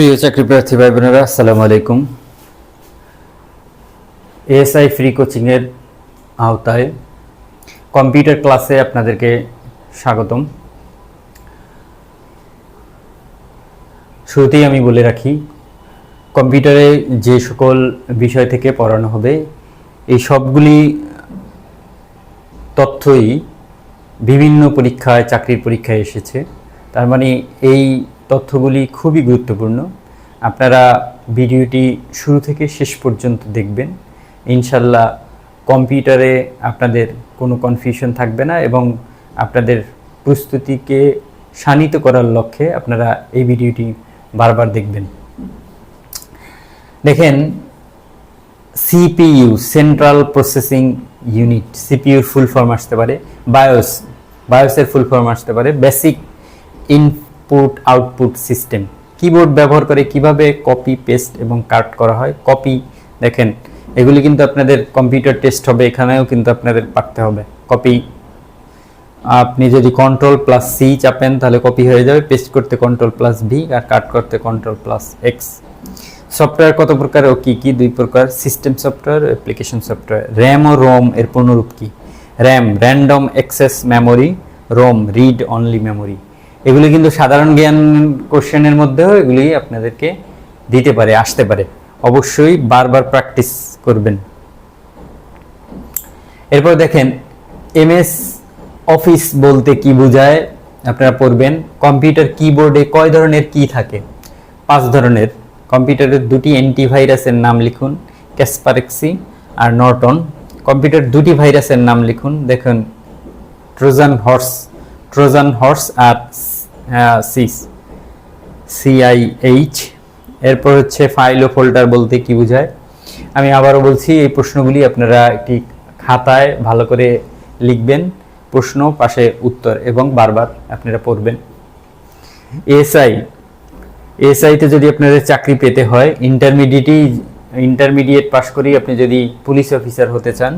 প্রিয় চাকরি প্রার্থী ভাই বোনেরা, আসসালামু আলাইকুম। এএসআই ফ্রি কোচিংয়ের আওতায় কম্পিউটার ক্লাসে আপনাদেরকে স্বাগতম। শুরুতেই আমি বলে রাখি, কম্পিউটারে যে সকল বিষয় থেকে পড়ানো হবে, এই সবগুলি তথ্যই বিভিন্ন পরীক্ষায়, চাকরির পরীক্ষায় এসেছে। তার মানে এই তথ্যগুলি খুবই গুরুত্বপূর্ণ। আপনারা ভিডিওটি শুরু থেকে শেষ পর্যন্ত দেখবেন। ইনশাল্লাহ কম্পিউটারে আপনাদের কোনো কনফিউশন থাকবে না এবং আপনাদের প্রস্তুতিকে শানিত করার লক্ষ্যে আপনারা এই ভিডিওটি বারবার দেখবেন। দেখেন, সিপিইউ সেন্ট্রাল প্রসেসিং ইউনিট সিপিইউর ফুল ফর্ম আসতে পারে। বায়োস বায়োসের ফুল ফর্ম আসতে পারে। Basic input output system keyboard ব্যবহার করে কীভাবে কপি পেস্ট এবং কাট করা হয়? কপি দেখেন, এগুলি কিন্তু আপনাদের কম্পিউটার টেস্ট হবে, এখানেও কিন্তু আপনাদের পারতে হবে। কপি আপনি যদি কন্ট্রোল প্লাস সি চাপেন, তাহলে কপি হয়ে যাবে। পেস্ট করতে কন্ট্রোল প্লাস ভি আর কাট করতে কন্ট্রোল প্লাস এক্স সফটওয়্যার কত প্রকার ও কি কি? দুই প্রকার system software application software RAM ও রোম এর পূর্ণরূপ কি? RAM random access memory ROM read only memory এগুলি কিন্তু সাধারণ জ্ঞান কোশ্চেনের মধ্যেও এগুলি আপনাদেরকে দিতে পারে, আসতে পারে। অবশ্যই বারবার প্র্যাকটিস করবেন। এরপর দেখেন, এমএস অফিস বলতে কি বোঝায়? আপনারা পড়বেন, কম্পিউটার কিবোর্ডে কয় ধরনের কি থাকে? পাঁচ ধরনের। কম্পিউটারের দুটি অ্যান্টিভাইরাসের নাম লিখুন ক্যাসপারেক্সি আর নর্টন কম্পিউটার দুটি ভাইরাসের নাম লিখুন, দেখুন ট্রোজান হর্স ট্রোজান হর্স আর সিস সিআইএইচ এরপর হচ্ছে ফাইল ও ফোল্ডার বলতে কি বোঝায়? আমি আবারও বলছি, এই প্রশ্নগুলি আপনারা একটি খাতায় ভালো করে লিখবেন। প্রশ্ন, পাশে উত্তর এবং বারবার আপনারা পড়বেন। এসআই এসআইতে যদি আপনাদের চাকরি পেতে হয় ইন্টারমিডিয়েটই ইন্টারমিডিয়েট পাশ করেই আপনি যদি পুলিশ অফিসার হতে চান,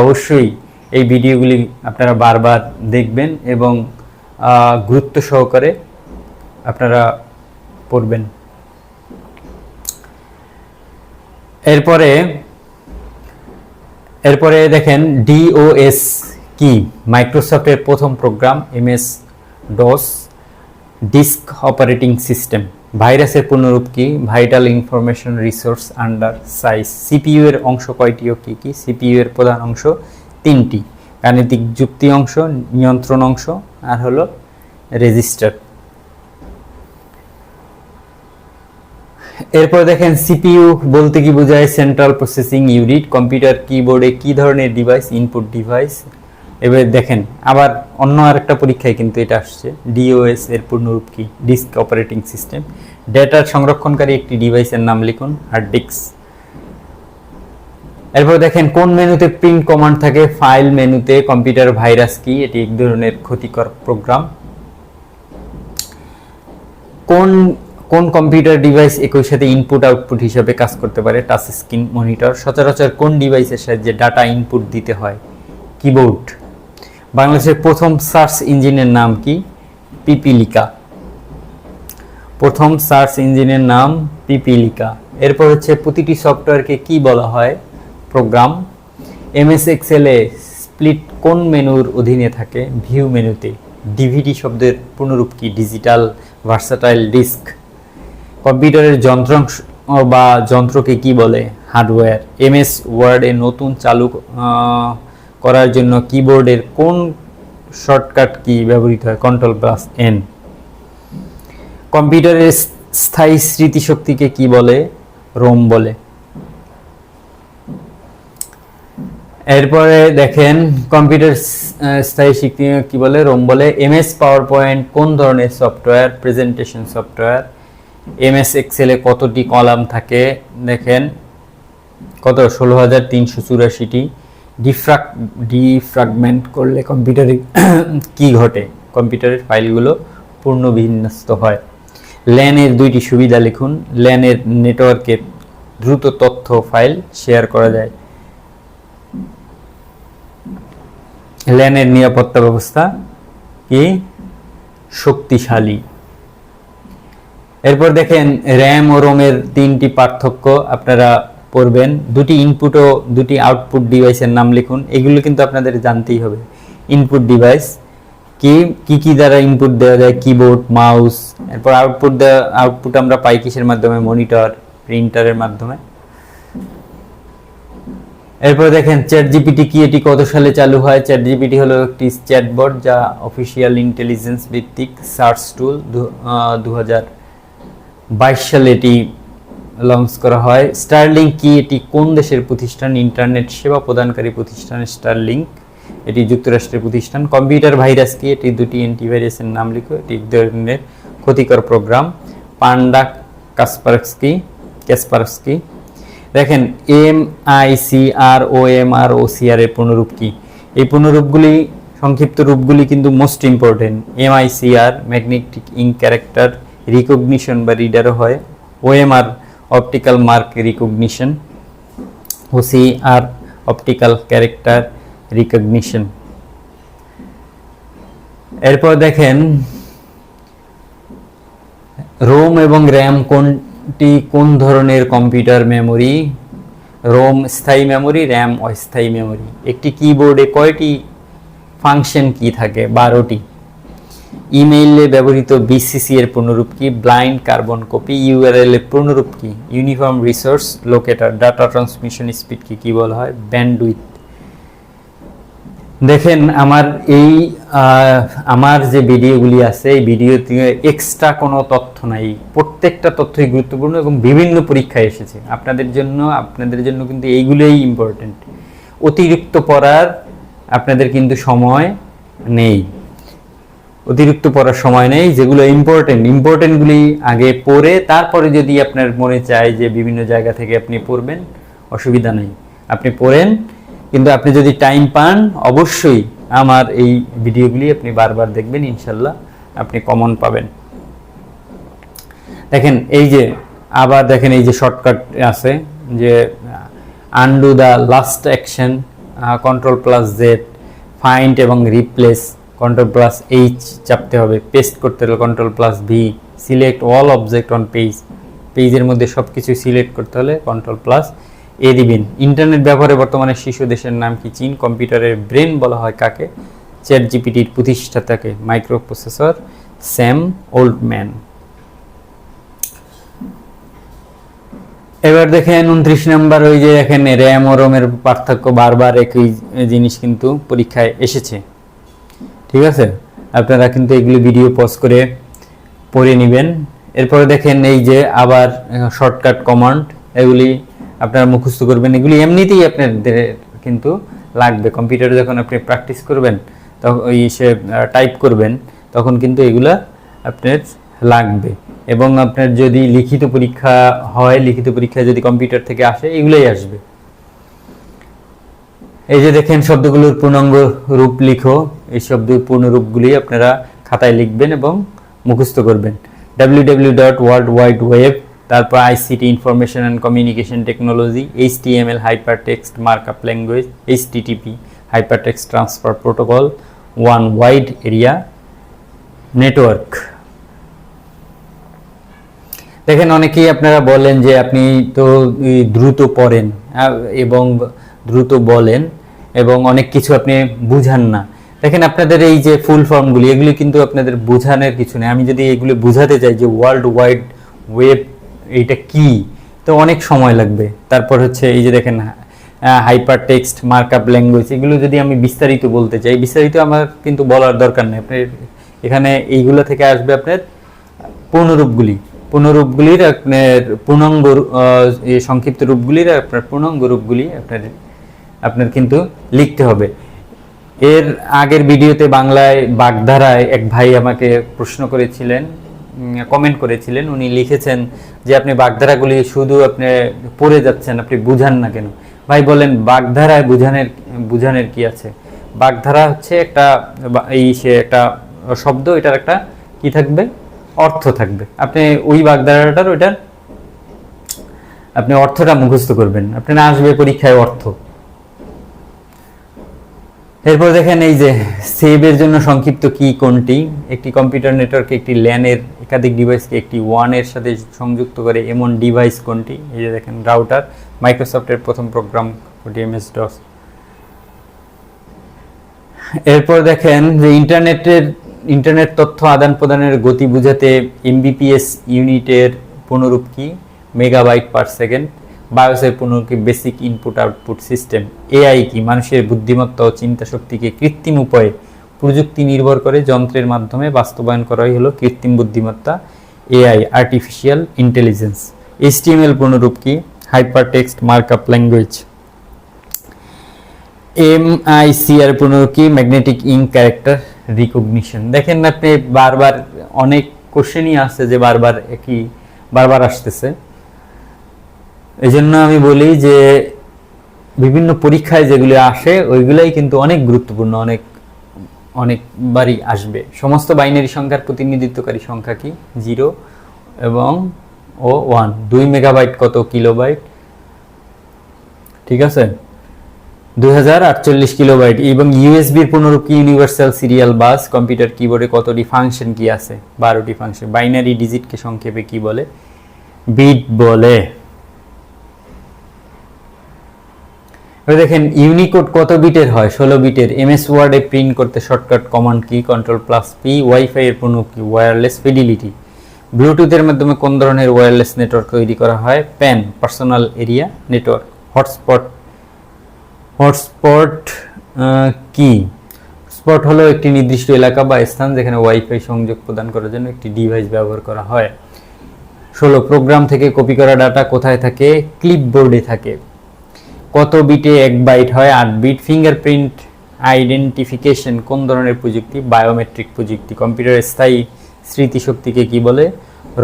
অবশ্যই এই ভিডিওগুলি আপনারা বারবার দেখবেন এবং গুরুত্ব সহকারে আপনারা পড়বেন। এরপরে এরপরে দেখেন ডিওএস কি? মাইক্রোসফটের প্রথম program MS DOS, disk operating system. ভাইরাসের পূর্ণরূপ কি? Vital information resource under size. CPU এর অংশ কয়টি ও কি কি? সিপিইউ এর প্রধান অংশ তিনটি, গাণিতিক যুক্তি অংশ, নিয়ন্ত্রণ অংশ, আর হলো রেজিস্টার। এরপর দেখেন সিপিইউ বলতে কি বোঝায়? সেন্ট্রাল প্রসেসিং ইউনিট, কম্পিউটার, কিবোর্ডে কি ধরনের ডিভাইস, ইনপুট ডিভাইস? এবার দেখেন, আবার অন্য আরেকটা পরীক্ষায় কিন্তু এটা আসছে। ডিওএস এর পূর্ণরূপ কি? Disk operating system. ডেটার সংরক্ষণকারী একটি ডিভাইসের নাম লিখুন, হার্ড ডিস্ক। এরপর দেখেন, কোন মেনুতে প্রিন্ট কমান্ড থাকে? ফাইল মেনুতে কম্পিউটার ভাইরাস কি? এটি এক ধরনের ক্ষতিকর প্রোগ্রাম কোন কোন কম্পিউটার ডিভাইস একই সাথে ইনপুট আউটপুট হিসাবে কাজ করতে পারে? টাচ স্ক্রিন মনিটর সচরাচর কোন ডিভাইসের সাহায্যে ডাটা ইনপুট দিতে হয়? কিবোর্ড বাংলাদেশের প্রথম সার্চ ইঞ্জিনের নাম কি? পিপিলিকা। প্রথম সার্চ ইঞ্জিনের নাম পিপিলিকা। এরপর হচ্ছে, প্রতিটি সফটওয়্যারকে কি বলা হয়? প্রোগ্রাম এমএস এক্সেলে স্প্লিট কোন মেনুর অধীনে থাকে? ভিউ মেনুতে। ডিভিডি শব্দের পুনরূপ কি? ডিজিটাল ভার্সাটাইল ডিস্ক কম্পিউটারের যন্ত্রাংশ বা যন্ত্রকে কি বলে? হার্ডওয়্যার এমএস ওয়ার্ডে নতুন চালু করার জন্য কিবোর্ডের কোন শর্টকাট কি ব্যবহৃত হয়? কন্ট্রোল প্লাস এন কম্পিউটারের স্থায়ী স্মৃতিশক্তিকে কি বলে? রোম বলে। এরপরে দেখেন কম্পিউটার স্থায়ী শক্তি কি বলে রোম বলে এমএস পাওয়ার পয়েন্ট কোন ধরনের সফটওয়্যার প্রেজেন্টেশন সফটওয়্যার এমএস এক্সেলে কতটি কলাম থাকে, দেখেন, কত? ষোলো হাজার তিনশো চুরাশিটি। ডিফ্রাক ডিফ্রাগমেন্ট করলে কম্পিউটারে কি ঘটে? কম্পিউটারের ফাইলগুলো পূর্ণ বিন্যস্ত হয় ল্যানের দুইটি সুবিধা লিখুন। ল্যানের নেটওয়ার্কের দ্রুত তথ্য ফাইল শেয়ার করা যায়। ল্যানের নিরাপত্তা ব্যবস্থা কি? শক্তিশালী। এরপর দেখেন, র্যাম ও রোমের তিনটি পার্থক্য আপনারা পড়বেন। দুটি ইনপুট ও দুটি আউটপুট ডিভাইসের নাম লিখুন। এগুলো কিন্তু আপনাদের জানতেই হবে। ইনপুট ডিভাইস কি কি কি দ্বারা ইনপুট দেওয়া যায়? কিবোর্ড মাউস এরপর আউটপুট দেওয়া আউটপুট আমরা পাই কিসের মাধ্যমে? মনিটর প্রিন্টারের মাধ্যমে। এরপর দেখেন চ্যাট জিপিটি কি, এটি কত সালে চালু হয়? চ্যাট জিপিটি হলো একটি চ্যাটবট যা অফিসিয়াল ইন্টেলিজেন্স ভিত্তিক সার্চ টুল দু বাইশ সালে এটি লঞ্চ করা হয়। স্টারলিং কি, এটি কোন দেশের প্রতিষ্ঠান? ইন্টারনেট সেবা প্রদানকারী প্রতিষ্ঠান স্টারলিংক এটি যুক্তরাষ্ট্রের প্রতিষ্ঠান। কম্পিউটার ভাইরাস কি, এটি দুটি অ্যান্টিভাইরাসের নাম লিখো। এটি ধরনের ক্ষতিকর প্রোগ্রাম পান্ডা কাসপারস্কি ক্যাসপারস্কি দেখেন M I C R O M R O C R এর পুনরূপ কি? এই পুনরূপগুলি সংক্ষিপ্ত রূপগুলি কিন্তু most important M I C R magnetic ink character recognition বা রিডারও হয়। O M R optical mark recognition O C R optical character recognition এরপর দেখেন রোম এবং র্যাম কোনটি কোন ধরনের কম্পিউটার মেমোরি? রোম স্থায়ী মেমোরি, র্যাম অস্থায়ী মেমোরি? একটি কিবোর্ডে কয়টি ফাংশন কি থাকে? বারোটি। ইমেইলে ব্যবহৃত বিসিসি এর পূর্ণরূপ কি? ব্লাইন্ড কার্বন কপি, ইউআরএল এর পুনরূপ কি? Uniform resource, locator, data transmission speed কি কি বলা হয়? ব্যান্ডউইথ দেখেন, আমার এই আমার যে ভিডিওগুলি আছে, এই ভিডিওতে এক্সট্রা কোনো তথ্য নাই। প্রত্যেকটা তথ্যই গুরুত্বপূর্ণ এবং বিভিন্ন পরীক্ষায় এসেছে। আপনাদের জন্য আপনাদের জন্য কিন্তু এইগুলোই ইম্পর্টেন্ট অতিরিক্ত পড়ার আপনাদের কিন্তু সময় নেই। অতিরিক্ত পড়ার সময় নেই, যেগুলো ইম্পর্টেন্ট ইম্পর্টেন্টগুলি আগে পড়ে, তারপরে যদি আপনার মনে চায় যে বিভিন্ন জায়গা থেকে আপনি পড়বেন, অসুবিধা নেই। আপনি পড়েন কিন্তু আপনি যদি টাইম পান, অবশ্যই আমার এই ভিডিওগুলি আপনি বারবার দেখবেন, ইনশাল্লাহ আপনি কমন পাবেন। দেখেন, এই যে আবার দেখেন, এই যে শর্টকাট আছে, যে undo the last action control plus Z find এবং রিপ্লেস কন্ট্রোল প্লাস এইচ চাপতে হবে পেস্ট করতে হলে control plus V select all object on page পেজের মধ্যে সব কিছু সিলেক্ট করতে হলে কন্ট্রোল প্লাস এ দিবেন। ইন্টারনেট ব্যবহারে বর্তমানে শিশু দেশের নাম কি? চীন। কম্পিউটারের ব্রেন বলা হয় কাকে? চ্যাট জিপিটির প্রতিষ্ঠাতাকে। Micro processor Sam Oldman. এবার দেখেন উনত্রিশ নাম্বার, ওই যে দেখেন র্যাম ও রোমের পার্থক্য বারবার একই জিনিস কিন্তু পরীক্ষায় এসেছে। ঠিক আছে? আপনারা কিন্তু এগুলি ভিডিও পজ করে পড়ে নেবেন। এরপরে দেখেন এই যে আবার শর্টকাট কমান্ড। এগুলি আপনারা মুখস্থ করবেন। এগুলি এমনিতেই আপনাদের কিন্তু লাগবে। কম্পিউটারে যখন আপনি প্র্যাকটিস করবেন তখন ওই সে টাইপ করবেন, তখন কিন্তু এগুলা আপনার লাগবে। এবং আপনার যদি লিখিত পরীক্ষা হয়, লিখিত পরীক্ষা যদি কম্পিউটার থেকে আসে, এগুলোই আসবে। এই যে দেখেন শব্দগুলোর পূর্ণাঙ্গ রূপ লিখো। এই শব্দের পূর্ণরূপগুলি আপনারা খাতায় লিখবেন এবং মুখস্থ করবেন। W W dot world wide web তারপর ICT information and communication technology H T M L hyper text markup language H TTP hyper text transfer protocol one wide area network দেখেন অনেকেই আপনারা বলেন যে আপনি তো দ্রুত পড়েন এবং দ্রুত বলেন, এবং অনেক কিছু আপনি বুঝান না। দেখেন আপনাদের এই যে ফুল ফর্মগুলি এগুলি কিন্তু আপনাদের বোঝানোর কিছু নেই। আমি যদি এগুলি বোঝাতে চাই যে ওয়ার্ল্ড ওয়াইড ওয়েব এইটা কি? তো অনেক সময় লাগবে। তারপর হচ্ছে এই যে দেখেন হাইপার টেক্সট মার্কআপ ল্যাঙ্গুয়েজ এগুলো যদি আমি বিস্তারিত বলতে চাই, বিস্তারিত আমার কিন্তু বলার দরকার নেই। আপনার এখানে এইগুলো থেকে আসবে আপনার পূর্ণরূপগুলি। পূর্ণরূপগুলির আপনার পূর্ণাঙ্গ সংক্ষিপ্ত রূপগুলির আপনার পূর্ণাঙ্গ রূপগুলি আপনার আপনার কিন্তু লিখতে হবে। এর আগের ভিডিওতে বাংলায় বাগধারায় এক ভাই আমাকে প্রশ্ন করেছিলেন কমেন্ট করেছিলেন। উনি লিখেছেন যে, আপনি বাগধারাগুলি শুধু আপনি পড়ে যাচ্ছেন, আপনি বুঝান না কেন? ভাই বলেন, বাগধারায় বুঝানের বুঝানের কি আছে? বাগধারা হচ্ছে একটা এই সে একটা শব্দ, এটার একটা কি থাকবে? অর্থ থাকবে। আপনি ওই বাগধারাটার ওইটার, আপনি অর্থটা মুখস্থ করবেন। আপনি না আসবে পরীক্ষায় অর্থ। এরপর দেখেন এই যে সেভের জন্য সংক্ষিপ্ত কি কোনটি? একটি কম্পিউটার নেটওয়ার্কে একটি ল্যানের একাধিক ডিভাইসকে একটি ওয়ানের সাথে সংযুক্ত করে এমন ডিভাইস কোনটি? এই যে দেখেন রাউটার মাইক্রোসফটের প্রথম প্রোগ্রাম এমএস ডস এরপর দেখেন যে ইন্টারনেটের ইন্টারনেট তথ্য আদান প্রদানের গতি বুঝাতে এমবিপিএস ইউনিটের পুনরূপ কি? মেগাবাইট পার সেকেন্ড বায়োসের পুনরূপ কি basic input output system AI কি? মানুষের বুদ্ধিমত্তা ও চিন্তা শক্তিকে কৃত্রিম উপায়ে প্রযুক্তি নির্ভর করে যন্ত্রের মাধ্যমে বাস্তবায়ন করাই হলো কৃত্রিম বুদ্ধিমত্তা, এআই আর্টিফিশিয়াল ইন্টেলিজেন্স এইচটিএমএল পুনরূপ কি? Hyper text markup language M I C R পুনর কি? ম্যাগনেটিক ইঙ্ক ক্যারেক্টার রিকগনিশন দেখেন আপনি বারবার অনেক কোশ্চেনই আসছে যে বারবার একই, বারবার আসতেছে। এই জন্য আমি বলি যে বিভিন্ন পরীক্ষায় যেগুলি আসে, ওইগুলাই কিন্তু অনেক গুরুত্বপূর্ণ, অনেক অনেকবারই আসবে। সমস্ত বাইনারি সংখ্যার প্রতিনিধিত্বকারী সংখ্যা কি? জিরো এবং ও ওয়ান। দুই মেগাবাইট কত কিলোবাইট? ঠিক আছে? দুই হাজার আটচল্লিশ কিলোবাইট। এবং ইউএসবির পুনরূপ কি ইউনিভার্সাল সিরিয়াল বাস? কম্পিউটার কিবোর্ডে কতটি ফাংশন কি আছে? বারোটি ফাংশন। বাইনারি ডিজিটকে সংক্ষেপে কি বলে? বিট বলে এবার দেখেন ইউনিকোড কত বিটের হয়? ষোলো বিটের। এমএস ওয়ার্ডে প্রিন্ট করতে শর্টকাট কমান্ড কি কন্ট্রোল প্লাস পি ওয়াইফাই এর পুনরূপ কি? ওয়্যারলেস ফিডিলিটি ব্লুটুথের মাধ্যমে কোন ধরনের ওয়্যারলেস নেটওয়ার্ক তৈরি করা হয়? PAN personal area network hotspot hotspot কি স্পট হলো একটি নির্দিষ্ট এলাকা বা স্থান যেখানে ওয়াইফাই সংযোগ প্রদান করার জন্য একটি ডিভাইস ব্যবহার করা হয়। ষোলো প্রোগ্রাম থেকে কপি করা ডাটা কোথায় থাকে? ক্লিপবোর্ডে থাকে। কত বিটে এক বাইট হয়? আট বিট। ফিঙ্গারপ্রিন্ট আইডেন্টিফিকেশন কোন ধরনের প্রযুক্তি? বায়োমেট্রিক প্রযুক্তি। কম্পিউটারের স্থায়ী স্মৃতিশক্তিকে কি বলে?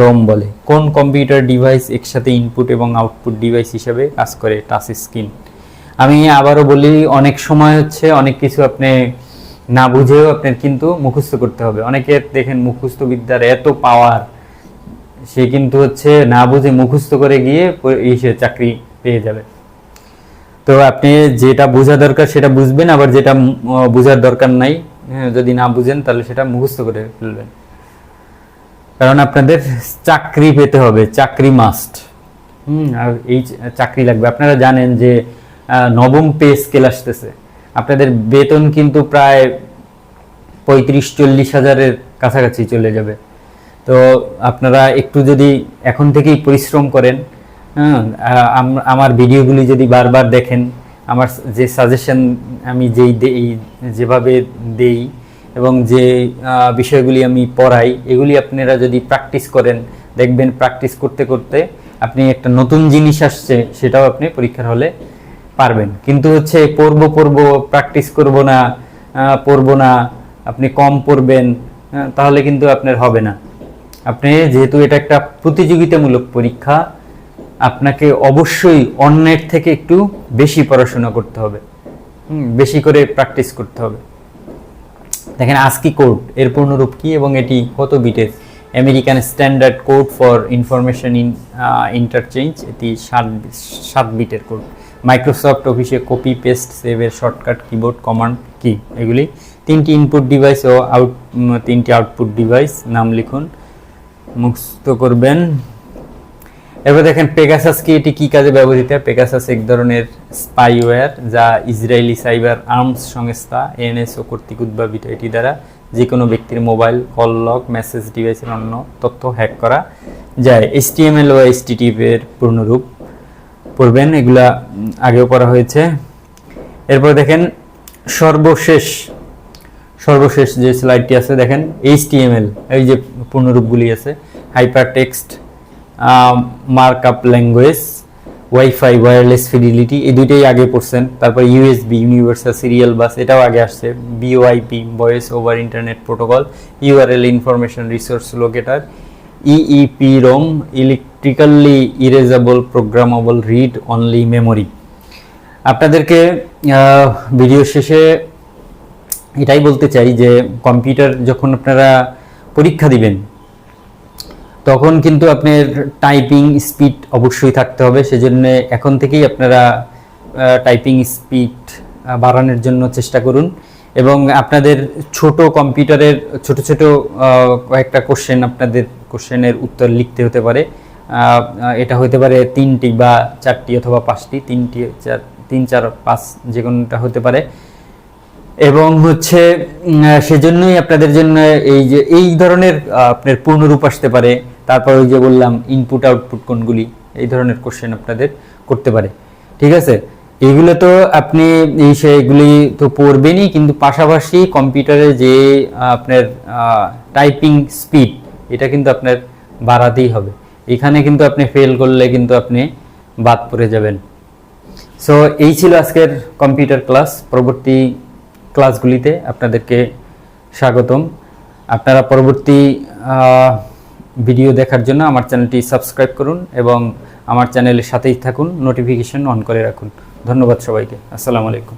রোম বলে। কোন কম্পিউটার ডিভাইস একসাথে ইনপুট এবং আউটপুট ডিভাইস হিসেবে কাজ করে? টাচ স্ক্রিন আমি আবারও বলি, অনেক সময় হচ্ছে অনেক কিছু আপনি না বুঝেও আপনার কিন্তু মুখস্থ করতে হবে। অনেকের দেখেন মুখস্থ বিদ্যার এত পাওয়ার সে কিন্তু হচ্ছে না বুঝে মুখস্থ করে গিয়ে চাকরি পেয়ে যাবে। তো আপনি যেটা বোঝা দরকার সেটা বুঝবেন আবার যেটা বোঝার দরকার নাই হ্যাঁ, যদি না বুঝেন তাহলে সেটা মুখস্থ করে ফেলবেন। কারণ আপনাদের চাকরি পেতে হবে চাকরি মাস্ট হুম আর এই চাকরি লাগবে। আপনারা জানেন যে নবম পে স্কেল আসতেছে। আপনাদের বেতন কিন্তু প্রায় পঁয়ত্রিশ চল্লিশ হাজারের কাছাকাছি চলে যাবে। তো আপনারা একটু যদি এখন থেকেই পরিশ্রম করেন আমার ভিডিওগুলি যদি বারবার দেখেন, আমার যে সাজেশন আমি যেই দেই, যেভাবে দেই এবং যে বিষয়গুলি আমি পড়াই, এগুলি আপনারা যদি প্র্যাকটিস করেন, দেখবেন প্র্যাকটিস করতে করতে আপনি একটা নতুন জিনিস আসছে, সেটাও আপনি পরীক্ষার হলে পারবেন। কিন্তু হচ্ছে পড়ব পড়ব প্র্যাকটিস করব না পড়ব না, আপনি কম পড়বেন তাহলে কিন্তু আপনার হবে না। আপনি যেহেতু এটা একটা প্রতিযোগিতামূলক পরীক্ষা আপনাকে অবশ্যই অন্যের থেকে একটু বেশি পড়াশোনা করতে হবে। বেশি করে প্র্যাকটিস করতে হবে। দেখেন আজকি কোড এর পূর্ণরূপ কি এবং এটি কত বিটের? American standard code for information in interchange এটি সাত সাত বিটের কোড মাইক্রোসফট অফিসে কপি পেস্ট সেভের শর্টকাট কিবোর্ড কমান্ড কি এগুলি। তিনটি ইনপুট ডিভাইস ও আউট তিনটি আউটপুট ডিভাইস নাম লিখুন। মুক্ত করবেন। এরপর দেখেন পেগাসাস কি? এটি কি কাজে ব্যবহৃত? হয় পেগাসাস এক ধরনের স্পাইওয়্যার যা ইসরায়েলি সাইবার আর্মস সংস্থা এনএসও কর্তৃক উদ্ভাবিত। এটি দ্বারা যে কোনো ব্যক্তির মোবাইল কল লক মেসেজ ডিভাইসের অন্য তথ্য হ্যাক করা যায়। এসটিএমএল ও এসটিটিভ এর পূর্ণরূপ পড়বেন। এগুলা আগেও পড়া হয়েছে। এরপর দেখেন সর্বশেষ সর্বশেষ যে স্লাইডটি আছে, দেখেন এইচটিএমএল এই যে পূর্ণরূপগুলি আছে hyper text markup language WiFi wireless fidelity এই দুইটাই আগে পড়ছেন। তারপর ইউএসবি ইউনিভার্সাল সিরিয়াল বাস এটাও আগে আসছে। VOIP voice over internet protocol URL information resource locator EEPROM electrically erasable programmable read only memory আপনাদেরকে ভিডিও শেষে এটাই বলতে চাই যে কম্পিউটার যখন আপনারা পরীক্ষা দিবেন তখন কিন্তু আপনার টাইপিং স্পিড অবশ্যই থাকতে হবে। সেজন্য এখন থেকেই আপনারা টাইপিং স্পিড বাড়ানোর জন্য চেষ্টা করুন। এবং আপনাদের ছোট কম্পিউটারের, ছোট ছোট কয়েকটা কোশ্চেন আপনাদের কোশ্চেনের উত্তর লিখতে হতে পারে। এটা হতে পারে তিনটি বা চারটি অথবা পাঁচটি, তিনটি, চার, তিন, চার, পাঁচ যে কোনোটা হতে পারে। এবং হচ্ছে সেজন্যই আপনাদের জন্য এই যে, এই ধরনের আপনার পূর্ণরূপ আসতে পারে। তারপর ওই যে বললাম ইনপুট আউটপুট কোনগুলি, এই ধরনের কোশ্চেন আপনাদের করতে পারে। ঠিক আছে? এগুলো তো আপনি এই সেগুলি তো পড়বেনই, কিন্তু পাশাপাশি কম্পিউটারে যে আপনার টাইপিং স্পিড এটা কিন্তু আপনার বাড়াতেই হবে। এখানে কিন্তু আপনি ফেল করলে কিন্তু আপনি বাদ পড়ে যাবেন। সো এই ছিল আজকের কম্পিউটার ক্লাস পরবর্তী ক্লাসগুলিতে আপনাদেরকে স্বাগতম। আপনারা পরবর্তী ভিডিও দেখার জন্য আমার চ্যানেলটি সাবস্ক্রাইব করুন এবং আমার চ্যানেলের সাথেই থাকুন নোটিফিকেশন অন করে রাখুন। ধন্যবাদ সবাইকে। আসসালামু আলাইকুম।